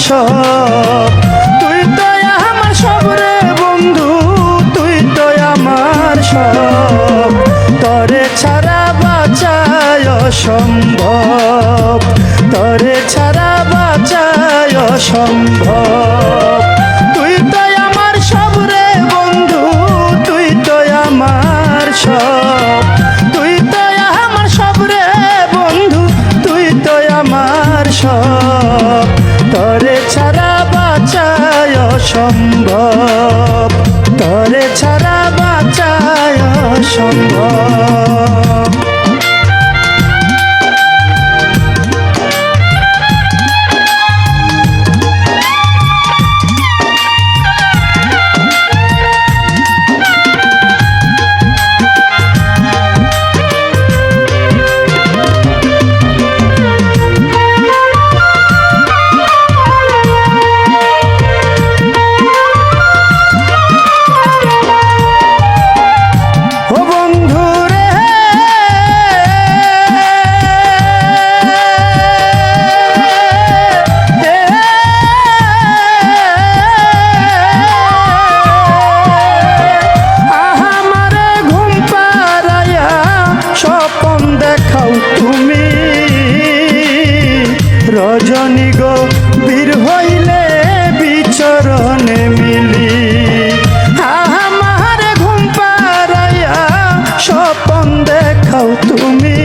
সব। তুই তো আমার সব রে বন্ধু, তুই তো আমার সব। তরে ছাড়া বাঁচায় সম্ভব তরে ছাড়া বাঁচায় সম্ভব বাঁচায় সম্ভব। তরে ছাড়া বাঁচায় সম্ভব। স্বপন দেখাও তুমি। রজনী গো, বীর হইলে বিচরণে মিলি। আমার ঘুম পাড়াইয়া স্বপন দেখাও তুমি।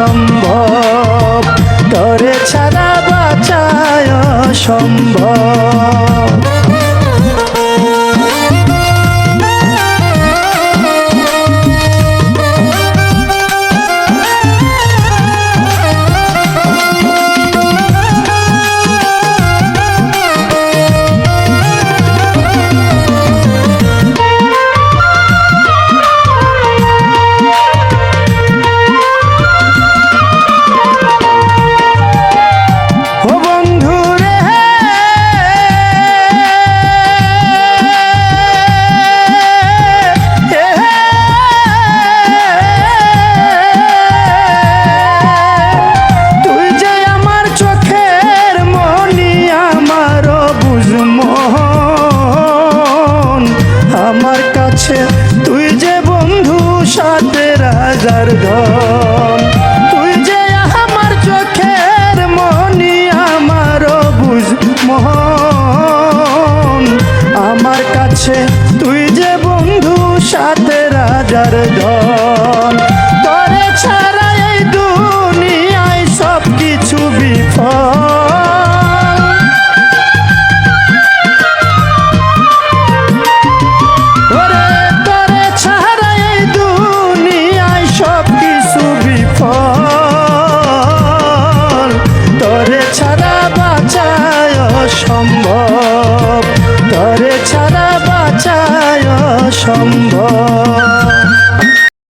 সম্ভব। তরে ছাড়া বাঁচায় সম্ভব ধন তুই যে আমার চোখের মনি আমার বুঝ মহন আমার কাছে তুই যে বন্ধু, সাথে রাজার ধন